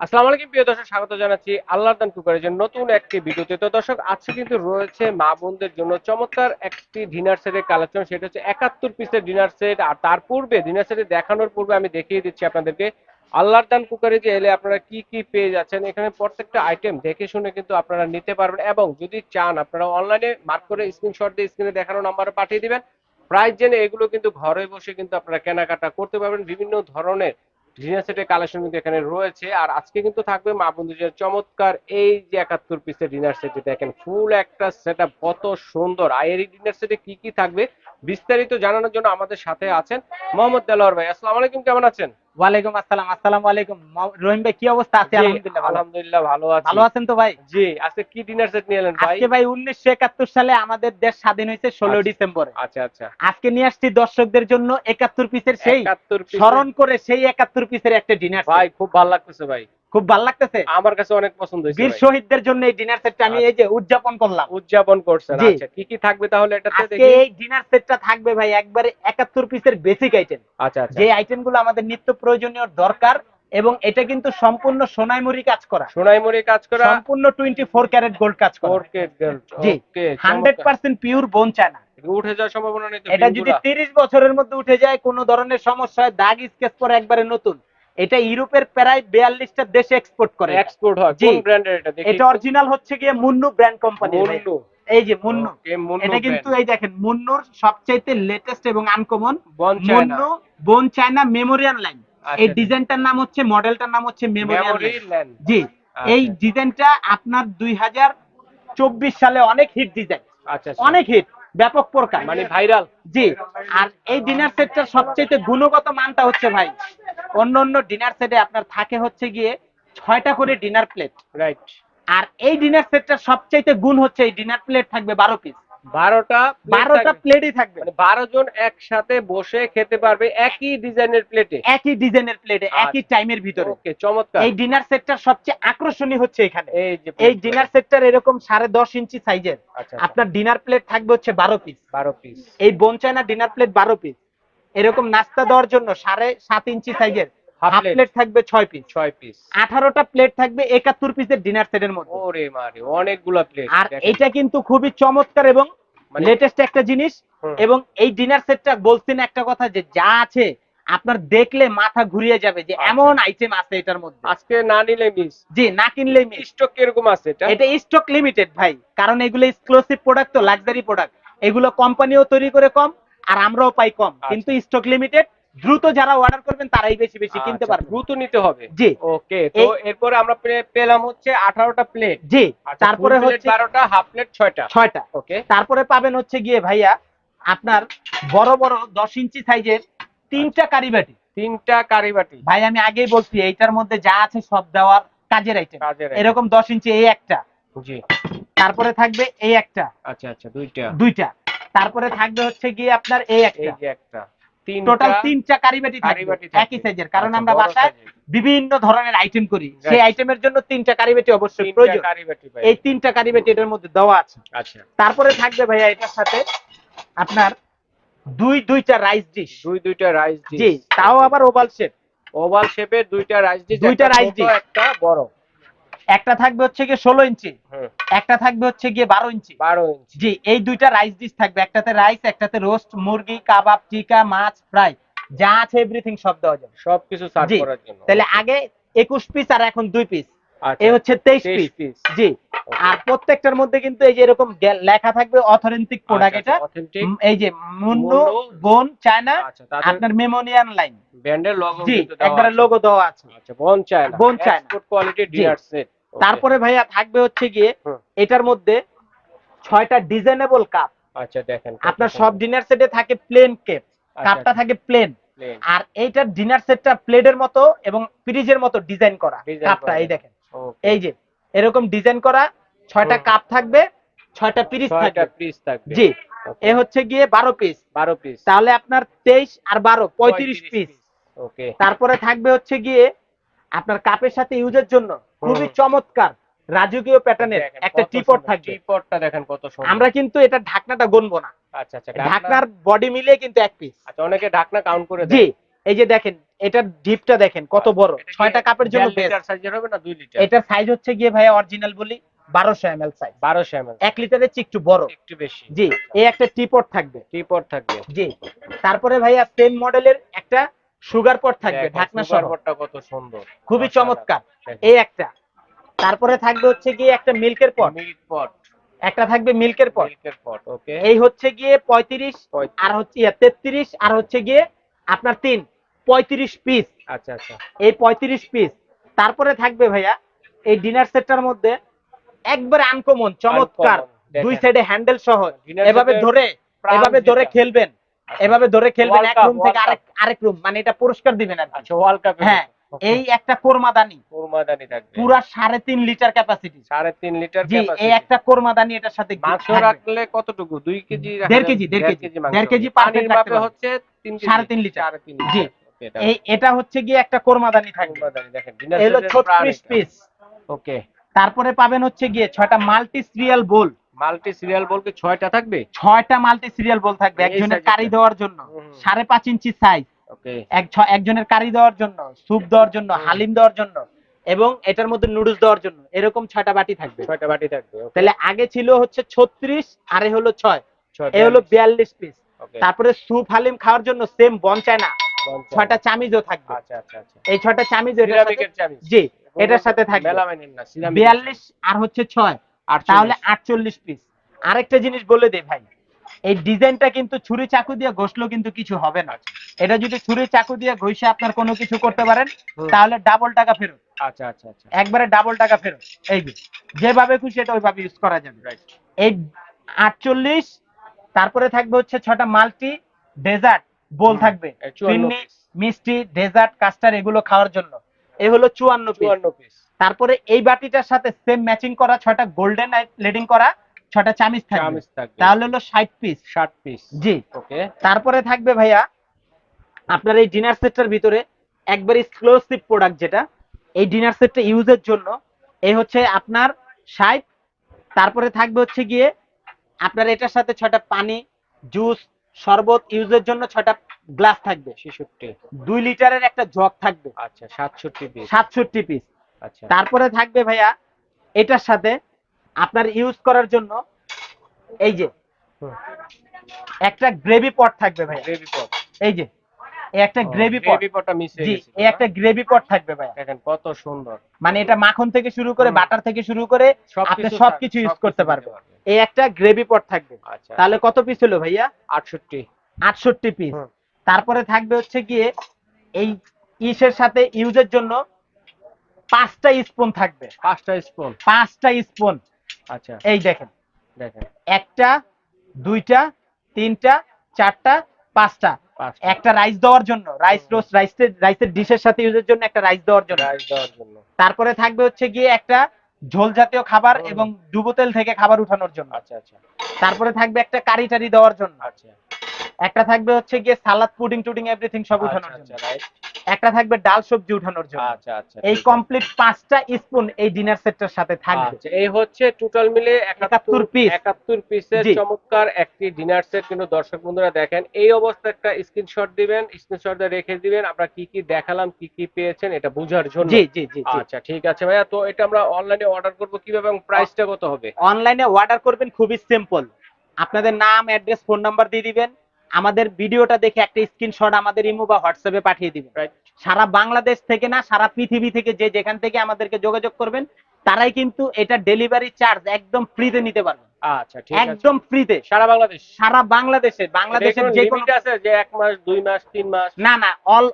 আসসালামু আলাইকুম, প্রিয় দর্শক, স্বাগত জানাচ্ছি আল্লাহর দান কুকারের জন্য নতুন একটি ভিডিওতে। তো দর্শক, আজকে কিন্তু রয়েছে মা বোনদের জন্য চমৎকার একটি ডিনার সেটের কালেকশন। সেটা হচ্ছে একাত্তর পিসের ডিনার সেট আর তার পূর্বে ডিনার সেটে দেখানোর পূর্বে আমি দেখিয়ে দিচ্ছি আপনাদেরকে, আল্লাহর দান কুকারে যে এলে আপনারা কি কি পেয়ে যাচ্ছেন, এখানে প্রত্যেকটা আইটেম দেখে শুনে কিন্তু আপনারা নিতে পারবেন। এবং যদি চান, আপনারা অনলাইনে মার্ক করে স্ক্রিনশট দিয়ে স্ক্রিনে দেখানো নাম্বারে পাঠিয়ে দিবেন। প্রাইস জেনে এগুলো কিন্তু ঘরে বসে কিন্তু আপনারা কেনাকাটা করতে পারবেন। বিভিন্ন ধরনের ডিনার সেটের কালেকশন কিন্তু এখানে রয়েছে। আর আজকে কিন্তু থাকবে মা বন্ধুদের চমৎকার এই যে একাত্তর পিসের ডিনার সেটে দেখেন ফুল একটা সেট কত সুন্দর। আর এই ডিনার সেটে কি কি থাকবে? বিস্তারিত জানানোর জন্য আমাদের সাথে আছেন মোহাম্মদ দেলোয়ার ভাই। আসসালামু আলাইকুম কেমন আছেন? ওয়ালাইকুম আসসালাম আসসালামু আলাইকুম। রহিম ভাই কি অবস্থা? আছে আলহামদুলিল্লাহ ভালো। আলহামদুলিল্লাহ ভালো আছি। ভালো আছেন তো ভাই? জি আজকে কি ডিনার সেট নিয়ে এলেন ভাই? আজকে ভাই উনিশশো একাত্তর সালে আমাদের দেশ স্বাধীন হয়েছে ষোলো আচ্ছা। ডিসেম্বরে। আচ্ছা আচ্ছা। আজকে নিয়ে আসছি দর্শকদের জন্য একাত্তর পিসের সেই স্মরণ করে সেই একাত্তর পিসের একটা ডিনার ভাই খুব ভালো লাগতেছে ভাই। খুব ভালো লাগতেছে। আমার কাছে অনেক পছন্দ হয়েছে বীর শহীদদের জন্য এই ডিনার সেটটা আমি এই যে উদযাপন করলাম। উদযাপন করছেন আচ্ছা কি কি থাকবে তাহলে এটাতে আজকে দেখি। এই ডিনার সেটটা থাকবে ভাই একবারে একাত্তর পিসের বেসিক আইটেম আচ্ছা আচ্ছা। যে আইটেমগুলো আমাদের নিত্য প্রয়োজনীয় দরকার এবং এটা কিন্তু সম্পূর্ণ সোনাইমুড়ি কাজ করা। সোনাইমুড়ি কাজ করা। সম্পূর্ণ টোয়েন্টি ফোর ক্যারেট গোল্ড কাজ করা। 4K gold, জি, okay, হান্ড্রেড চমৎকার। পার্সেন্ট পিওর বোন চায়না উঠে যাওয়ার সম্ভাবনা নেই এটা যদি বিলগুলা? তিরিশ বছরের মধ্যে উঠে যায় কোনো ধরনের সমস্যা দাগ স্কেচ পরে একবারে নতুন। এটা ইউরোপের প্রায় বিয়াল্লিশটা দেশে এক্সপোর্ট করে। এক্সপোর্ট হয়। কোন ব্র্যান্ডের এটা? দেখি এটা অরিজিনাল হচ্ছে গিয়ে মুন্নু ব্র্যান্ড কোম্পানি মুন্নু। এই যে মুন্নু। এটা কিন্তু এই দেখেন মুন্নুর সবচাইতে লেটেস্ট এবং uncommon Munnu bone china Memorial line আচ্ছা, এই ডিজাইনটার নাম হচ্ছে মডেলটার নাম হচ্ছে মেমোরিয়াল মেমোরি ল্যান্ড জি। এই আচ্ছা। ডিজাইনটা আপনার দুই হাজার চব্বিশ সালে অনেক হিট ডিজাইন আচ্ছা আচ্ছা। অনেক হিট ব্যাপক প্রকার। মানে ভাইরাল জি। আর এই ডিনার সেটটার সবচেয়ে গুণগত মানটা হচ্ছে ভাই অন্য অন্য ডিনার সেটে আপনার থাকে হচ্ছে গিয়ে ছয়টা করে ডিনার প্লেট রাইট আর এই ডিনার সেটটার সবচাইতে গুণ হচ্ছে এই ডিনার প্লেট থাকবে বারো পিস বারোটা বারোটা। প্লেটই থাকবে। মানে বারো জন একসাথে বসে খেতে পারবে একই ডিজাইনের প্লেটে একই ডিজাইনের প্লেটে একই টাইমের ভিতরে। ওকে চমৎকার। এই ডিনার সেটটার সবচেয়ে আকর্ষণীয় হচ্ছে এখানে। এই যে এই ডিনার সেটটার এরকম সাড়ে দশ ইঞ্চি সাইজের আচ্ছা আপনার ডিনার প্লেট থাকবে হচ্ছে বারো পিস বারো পিস এই বোন চায়না ডিনার প্লেট বারো পিস এরকম নাস্তা দেওয়ার জন্য সাড়ে সাত ইঞ্চি সাইজের হাফ প্লেট থাকবে ছয় পিস ছয় পিস আঠারোটা প্লেট থাকবে একাত্তর পিসের ডিনার সেটের মধ্যে। ওরে মারে অনেকগুলা প্লেট আর এটা কিন্তু খুবই চমৎকার এবং মানে- লেটেস্ট একটা জিনিস। এবং এই ডিনার সেটটা বলছেন একটা কথা যে যা আছে আপনার দেখলে মাথা ঘুরিয়ে যাবে যে আচ্ছা। এমন আইটেম আছে এটার মধ্যে। আজকে না নিলে মিস জি না কিনলে। স্টক কীরকম আছে এটা? এটা স্টক লিমিটেড ভাই। কারণ এগুলো এক্সক্লুসিভ প্রোডাক্ট তো লাক্সারি প্রোডাক্ট এগুলো কোম্পানিও তৈরি করে কম আর আমরাও পাই কম। আচ্ছা। কিন্তু স্টক লিমিটেড দ্রুত যারা অর্ডার করবেন তারাই বেশি বেশি কিনতে আচ্ছা, পারবেন দ্রুত নিতে হবে। জি। ওকে তো এরপরে আমরা পেলাম হচ্ছে আঠারোটা প্লেট জি তারপরে হচ্ছে বারোটা হাফ প্লেট ছয়টা। ছয়টা। ওকে। তারপরে পাবেন হচ্ছে গিয়ে ভাইয়া আপনার বড় বড় দশ ইঞ্চি সাইজের তিনটা কারিবাটি তিনটা কারি বাটি। ভাই আমি আগেই বলছি এইটার মধ্যে যা আছে সব দেওয়ার কাজের আইটেম এরকম দশ ইঞ্চি এই একটা। জি। তারপরে থাকবে এই একটা। আচ্ছা আচ্ছা দুইটা। দুইটা। তারপরে থাকবে হচ্ছে গিয়ে আপনার এই এই একটা। টোটাল তিনটা কারিবাটি থাকবে। একই সাইজের কারণ আচ্ছা, আমরা বাসায় বিভিন্ন ধরনের আইটেম করি। সেই আইটেমের জন্য তিনটা কারিবাটি অবশ্যই প্রয়োজন। এই তিনটা কারিবাটি এটার মধ্যে দেওয়া আছে। আচ্ছা। তারপরে থাকবে ভাইয়া এটার সাথে আপনার দুই দুইটা রাইস ডিশ দুই দুইটা রাইস জি তাও আবার ওভাল শেপ ওভাল শেপের দুইটা রাইস ডিশ দুইটা রাইস dish। একটা বড়। একটা থাকবে হচ্ছে গিয়ে ষোলো ইঞ্চি একটা থাকবে হচ্ছে গিয়ে বারো ইঞ্চি। বারো ইঞ্চি। জি এই দুইটা রাইস ডিশ থাকবে একটাতে রাইস একটাতে রোস্ট মুরগি কাবাব টিকা মাছ ফ্রাই যা আছে এভরিথিং সব দেওয়া যাবে। সবকিছু সার্ভ করার জন্য। তাহলে আগে একুশ পিস আর এখন দুই পিস আচ্ছা এ হচ্ছে তেইশ পিস জি আর প্রত্যেকটার মধ্যে কিন্তু এই যে এরকম লেখা থাকবে অথেন্টিক প্রোডাক্ট এটা। এই যে মুন্নু বোন চায়না আচ্ছা আপনার মেমোনিয়ান লাইন ব্র্যান্ডের লগো জি একবারে লোগো দেওয়া আছে। আচ্ছা বন চায়না। বন চায়না। কোয়ালিটি। সেট তারপরে ভাইয়া থাকবে হচ্ছে গিয়ে এটার মধ্যে ছয়টা ডিজাইনেবল কাপ। আচ্ছা দেখেন আপনার সব ডিনার সেটে থাকে প্লেন কেপ আচ্ছা, কাপটা থাকে প্লেন আর এইটার ডিনার সেটটা প্লেটের মতো এবং ফ্রিজের মতো ডিজাইন করা কাপটা এই দেখেন। এই যে এরকম ডিজাইন করা ছয়টা কাপ থাকবে ছয়টা পিস থাকবে। পিস থাকবে। জি এ হচ্ছে গিয়ে বারো পিস বারো পিস তাহলে আপনার তেইশ আর বারো পঁয়ত্রিশ পিস ওকে তারপরে থাকবে হচ্ছে গিয়ে আপনার কাপের সাথে ইউজের জন্য খুবই চমৎকার রাজকীয় প্যাটার্নের একটা টিপট থাকবে। টিপটটা দেখেন কত সুন্দর। আমরা কিন্তু এটা ঢাকনাটা গুনবো না। আচ্ছা আচ্ছা ঢাকনার বডি মিলিয়ে কিন্তু এক পিস আচ্ছা অনেকে ঢাকনা কাউন্ট করে জি এই যে দেখেন এটার ডিপটা দেখেন কত বড়। ছয়টা কাপের জন্য লিটার সাইজের হবে না দুই লিটার এটার সাইজ হচ্ছে গিয়ে ভাই অরিজিনাল বলি বারোশো এম এল সাইজ বারোশো এমএল এক লিটারের চেয়ে একটু বড়। একটু বেশি। জি এই একটা টিপট থাকবে। টিপট থাকবে। জি তারপরে ভাইয়া সেম মডেলের একটা সুগার পট থাকবে ঢাকনা সহ। কত সুন্দর। খুবই চমৎকার। এই একটা। তারপরে থাকবে হচ্ছে গিয়ে একটা মিল্কের পট। মিল্ক পট। একটা থাকবে মিল্কের পট। মিল্কের পট ওকে। এই হচ্ছে গিয়ে পঁয়ত্রিশ আর হচ্ছে তেত্রিশ আর হচ্ছে গিয়ে আপনার তিন। পঁয়ত্রিশ পিস আচ্ছা আচ্ছা। এই পঁয়ত্রিশ পিস তারপরে থাকবে ভাইয়া এই ডিনার সেটটার মধ্যে একবারে আনকমন চমৎকার। দুই সাইডে হ্যান্ডেল সহ। এভাবে ধরে এভাবে ধরে খেলবেন। এভাবে ধরে খেলবেন এক রুম থেকে আরেক আরেক রুম মানে এটা পুরস্কার দিবেন আর। আচ্ছা ওয়ার্ল্ড কাপে হ্যাঁ এই একটা কোরমাদানি। কোরমাদানি থাকবে। পুরা সাড়ে তিন লিটার ক্যাপাসিটি সাড়ে তিন লিটার জি এই একটা কোরমাদানি এটার সাথে মাংস রাখলে কতটুকু? দুই কেজি দেড় কেজি, দেড় কেজি, দেড় কেজি। পানির মাপে হচ্ছে সাড়ে তিন লিটার। সাড়ে তিন জি। এটা এই এটা হচ্ছে গিয়ে একটা কোরমাদানি থাকবে। কোরমাদানি দেখেন এগুলো ছত্রিশ পিস ওকে তারপরে পাবেন হচ্ছে গিয়ে ছয়টা multi cereal bowl multi cereal বলতে ছয়টা থাকবে? ছয়টা মাল্টি সিরিয়াল বল থাকবে একজনের কারি দেওয়ার জন্য। সাড়ে পাঁচ ইঞ্চি সাইজ এক একজনের কারি দেওয়ার জন্য স্যুপ দেওয়ার জন্য হালিম দেওয়ার জন্য এবং এটার মধ্যে নুডলস দেওয়ার জন্য এরকম ছয়টা বাটি থাকবে। ছয়টা বাটি থাকবে তাহলে আগে ছিল হচ্ছে ছত্রিশ আর এ হলো ছয়। এ হলো বিয়াল্লিশ। পিস তারপরে স্যুপ হালিম খাওয়ার জন্য সেম বঞ্চায় না। ছয়টা চামিজও থাকবে। আচ্ছা আচ্ছা আচ্ছা। এই ছয়টা চামিজ এটার সাথে- জি এটার সাথে থাকবে। বিয়াল্লিশ আর হচ্ছে ছয়। তাহলে আটচল্লিশ পিস আরেকটা জিনিস বলে দে ভাই এই ডিজাইনটা কিন্তু ছুরি চাকু দিয়ে ঘষলো কিন্তু কিছু হবে না। এটা যদি ছুরি চাকু দিয়ে ঘষে আপনার কোনো কিছু করতে পারেন তাহলে ডাবল টাকা ফেরত। আচ্ছা আচ্ছা আচ্ছা। একবারে ডাবল টাকা ফেরত। এই যে যেভাবে খুশি এটা ওইভাবে ইউজ করা যাবে। এই আটচল্লিশ তারপরে থাকবে হচ্ছে ছটা মাল্টি ডেজার্ট বোল থাকবে। এই 54 ফিরনি, piece। মিষ্টি ডেজার্ট কাস্টার এগুলো খাওয়ার জন্য। এই হলো চুয়ান্ন পিস তারপরে এই বাটিটার সাথে সেম ম্যাচিং করা ছয়টা গোল্ডেন লেডিং করা ছয়টা চামিচ থাকবে। তাহলে হলো ষাট পিস ষাট পিস জি। ওকে। তারপরে থাকবে ভাইয়া আপনার এই ডিনার সেটটার ভিতরে একবার এক্সক্লুসিভ প্রোডাক্ট যেটা এই ডিনার সেটটা ইউজের জন্য এই হচ্ছে আপনার ষাট তারপরে থাকবে হচ্ছে গিয়ে আপনার এটার সাথে ছয়টা পানি জুস শরবত ইউজের জন্য ছয়টা গ্লাস থাকবে। ছেষট্টি। দুই লিটারের একটা জগ থাকবে। আচ্ছা সাতষট্টি পিস সাতষট্টি পিস তারপরে থাকবে ভাইয়া এটার সাথে আপনার ইউজ করার জন্য এই যে একটা গ্রেভি পট থাকবে ভাইয়া। গ্রেভি পট এই যে একটা গ্রেভি পট গ্রেভি পটটা মিস গেছে। এই একটা গ্রেভি পট থাকবে দেখেন কত সুন্দর। মানে এটা মাখন থেকে শুরু করে বাটার থেকে শুরু করে আপনি সবকিছু ইউজ করতে পারবেন। পারবে। এই একটা গ্রেভি পট থাকবে। আচ্ছা। তাহলে কত পিস হলো ভাইয়া? আটষট্টি। আটষট্টি পিস তারপরে থাকবে হচ্ছে গিয়ে এই ইসের সাথে ইউজের জন্য পাঁচটা স্পুন থাকবে। পাঁচটা স্পুন। পাঁচটা স্পুন। আচ্ছা। এই দেখেন। দেখেন। একটা দুইটা তিনটা চারটা পাঁচটা। একটা রাইস দেওয়ার জন্য। রাইস রোস্ট রাইসের রাইসের ডিশের সাথে ইউজের জন্য একটা রাইস দেওয়ার জন্য। রাইস দেওয়ার জন্য। তারপরে থাকবে হচ্ছে গিয়ে একটা ঝোল জাতীয় খাবার এবং ডুবো তেল থেকে খাবার উঠানোর জন্য। আচ্ছা আচ্ছা। তারপরে থাকবে একটা কারি টারি দেওয়ার জন্য। আচ্ছা। একটা থাকবে হচ্ছে গিয়ে সালাদ পুডিং টুডিং এভরিথিং সব আচ্ছা উঠানোর আচ্ছা জন্য। একটা থাকবে ডাল সবজি উঠানোর জন্য। আচ্ছা আচ্ছা এই কমপ্লিট পাঁচটা স্পুন এই ডিনার সেটটার সাথে থাকবে। আচ্ছা, এই হচ্ছে টোটাল মিলে 71 piece। একাত্তর পিসের জি। চমৎকার একটি ডিনার সেট কিন্তু দর্শক বন্ধুরা দেখেন এই অবস্থা একটা স্ক্রিনশট দিবেন স্ক্রিনশট রেখে দিবেন। আমরা কি কি দেখালাম কি কি পেয়েছেন এটা বোঝার জন্য। জি জি জি আচ্ছা ঠিক আছে ভাইয়া। তো এটা আমরা অনলাইনে অর্ডার করব কীভাবে এবং প্রাইসটা কত হবে? অনলাইনে অর্ডার করবেন খুবই সিম্পল আপনাদের নাম অ্যাড্রেস ফোন নাম্বার দিয়ে দিবেন। আমাদের ভিডিওটা দেখে একটা স্ক্রিনশট আমাদের ইমো বা হোয়াটসঅ্যাপে পাঠিয়ে দিবেন। সারা বাংলাদেশ থেকে না সারা পৃথিবী থেকে যে যেখান থেকে আমাদেরকে যোগাযোগ করবেন তারাই কিন্তু এটা ডেলিভারি চার্জ একদম ফ্রিতে নিতে পারবেন আচ্ছা ঠিক আছে। একদম ফ্রিতে সারা বাংলাদেশ? সারা বাংলাদেশে বাংলাদেশের যে কোনো আছে যে এক মাস দুই মাস তিন মাস? না না অল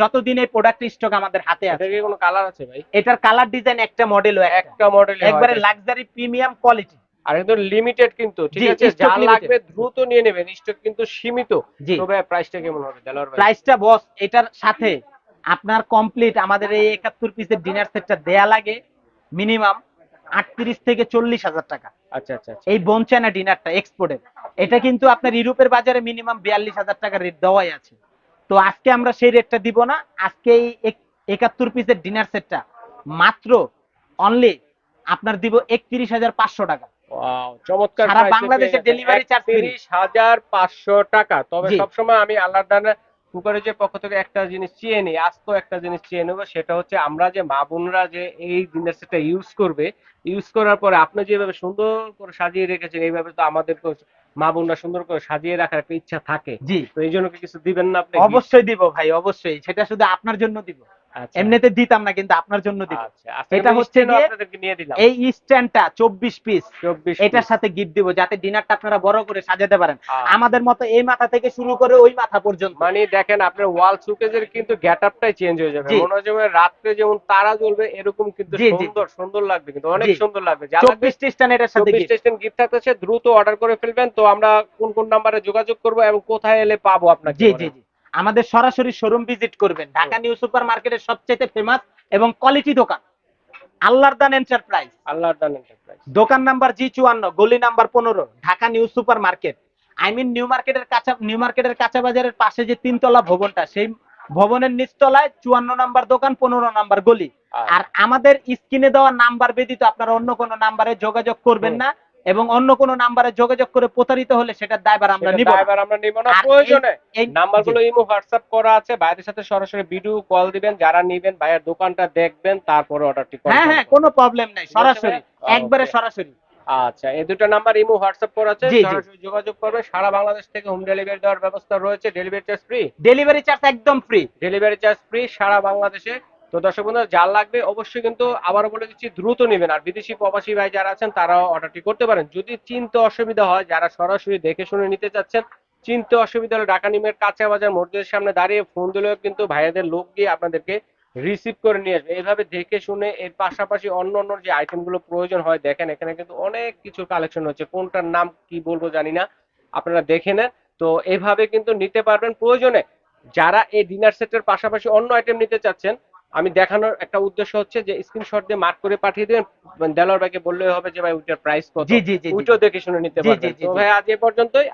যতদিন এই প্রোডাক্ট স্টক আমাদের হাতে আছে। কোনো কালার আছে ভাই? এটার কালার ডিজাইন একটা মডেল একটা। মডেল একবারে লাক্সারি প্রিমিয়াম কোয়ালিটি আর কিন্তু লিমিটেড কিন্তু ঠিক আছে? যা লাগবে দ্রুত নিয়ে নেবেন। স্টক কিন্তু সীমিত। তবে প্রাইসটা কেমন হবে? দেলোয়ার ভাই প্রাইসটা বস এটার সাথে আপনার কমপ্লিট আমাদের এই একাত্তর পিসের ডিনার সেটটা দেয়া লাগে মিনিমাম আটত্রিশ থেকে চল্লিশ হাজার টাকা। আচ্ছা আচ্ছা আচ্ছা। এই বনচানা ডিনারটা এক্সপোর্টের এটা কিন্তু আপনার ইউরোপের বাজারে মিনিমাম বিয়াল্লিশ হাজার টাকা রেট দেওয়াই আছে। তো আজকে আমরা সেই রেটটা দিব না। আজকে এই এক- একাত্তর পিসের ডিনার সেটটা মাত্র অনলি আপনার দিব একত্রিশ হাজার পাঁচশো টাকা। চমৎকার সারা price বাংলাদেশে পেয়ে গেছেন। delivery charge free। 31,500 টাকা তবে জি। সবসময় আমি আল্লাহর কুকারেজের পক্ষ থেকে একটা জিনিস চেয়ে নিই আস্ত একটা জিনিস চেয়ে নেব সেটা হচ্ছে আমরা যে মা বোনরা যে এই ডিনার সেটটা ইউজ করবে ইউজ করার পরে আপনি যেভাবে সুন্দর করে সাজিয়ে রেখেছেন এইভাবে তো আমাদের মা বোনরা সুন্দর করে সাজিয়ে রাখার একটা ইচ্ছা থাকে জি তো এই জন্য কিছু দিবেন না আপনি অবশ্যই দিব ভাই অবশ্যই সেটা শুধু আপনার জন্য দিব এমনিতে দিতাম না কিন্তু আপনার জন্য দিব আচ্ছা আচ্ছা এটা হচ্ছে হচ্ছে আপনাদেরকে নিয়ে দিলাম। এই স্ট্যান্ডটা চব্বিশ পিস চব্বিশ এটার সাথে গিফট দিব যাতে ডিনারটা আপনারা বড় করে সাজাতে পারেন। আচ্ছা। আমাদের মতো এই মাথা থেকে শুরু করে ওই মাথা পর্যন্ত। মানে দেখেন আপনার ওয়াল সুকেজের কিন্তু গেট আপটাই চেঞ্জ হয়ে যাবে। মনে হয় যেমন রাত্রে যেমন তারা জ্বলবে এরকম কিন্তু। সুন্দর সুন্দর লাগবে কিন্তু অনেক সুন্দর লাগবে। চব্বিশটি স্ট্যান্ড এটার সাথে চব্বিশ। স্টেশন গিফট থাকতেছে দ্রুত অর্ডার করে ফেলবেন। তো আমরা কোন কোন নাম্বারে যোগাযোগ করব এবং কোথায় এলে পাবো আপনাকে জি জি জি। আমাদের সরাসরি শোরুম ভিজিট করবেন। ঢাকা নিউ সুপার মার্কেটের সবচেয়ে ফেমাস এবং কোয়ালিটি দোকান। আল্লাহর দান এন্টারপ্রাইজ আল্লাহর দান এন্টারপ্রাইজ দোকান নাম্বার জি চুয়ান্ন গলি নাম্বার পনেরো Dhaka new super market I mean new মার্কেটের কাঁচা নিউ মার্কেটের কাঁচা বাজারের পাশে যে তিনতলা ভবনটা সেই ভবনের নিচতলায় চুয়ান্ন নাম্বার দোকান পনেরো নাম্বার গলি। আর আমাদের স্ক্রিনে দেওয়া নাম্বার ব্যতীত আপনারা অন্য কোনো নাম্বারে যোগাযোগ করবেন না। এবং অন্য কোনো নাম্বারে যোগাযোগ করে প্রতারিত হলে সেটার দায়ভার আমরা নিব। এবার আমরা নিব না প্রয়োজনে। নাম্বারগুলো ইমো হোয়াটসঅ্যাপ করা আছে ভাইদের সাথে সরাসরি ভিডিও কল দিবেন যারা নিবেন ভাইয়ের দোকানটা দেখবেন তারপরে অর্ডারটি করবেন হ্যাঁ হ্যাঁ কোনো প্রবলেম নাই সরাসরি একবারে সরাসরি। আচ্ছা এই দুটো নাম্বার ইমো হোয়াটসঅ্যাপ করা আছে। সরাসরি যোগাযোগ করবেন। সারা বাংলাদেশ থেকে হোম ডেলিভারি দেওয়ার ব্যবস্থা রয়েছে delivery charge free delivery charge একদম ফ্রি ডেলিভারি চার্জ ফ্রি সারা বাংলাদেশে। তো দর্শক বন্ধু যার লাগবে অবশ্যই কিন্তু আবারও বলে দিচ্ছি, দ্রুত নেবেন। আর বিদেশি প্রবাসী ভাই যারা আছেন, তারাও অর্ডারটি করতে পারেন। যদি চিনতে অসুবিধা হয়, যারা সরাসরি দেখে শুনে নিতে চাচ্ছেন, চিনতে অসুবিধা হলে ঢাকা নিমের কাঁচা বাজার মসজিদের সামনে দাঁড়িয়ে ফোন দিলেও কিন্তু ভাইয়াদের লোক গিয়ে আপনাদেরকে রিসিভ করে নিয়ে আসবে। এইভাবে দেখে শুনে এর পাশাপাশি অন্য অন্য যে আইটেমগুলো প্রয়োজন হয়, দেখেন, এখানে কিন্তু অনেক কিছু কালেকশন হচ্ছে। কোনটার নাম কি বলব জানি না, আপনারা দেখে নেন। তো এইভাবে কিন্তু নিতে পারবেন। প্রয়োজনে যারা এই ডিনার সেটের পাশাপাশি অন্য আইটেম নিতে চাচ্ছেন আমি দেখানোর একটা উদ্দেশ্য হচ্ছে যে স্ক্রিনশট দিয়ে মার্ক করে পাঠিয়ে দেবেন দেলোয়ার ভাইকে বললেই হবে যে ভাই ওইটার প্রাইস কত? জি জি জি জি। ওইটাও দেখে শুনে নিতে পারবেন। তো ভাই আজ এ পর্যন্তই।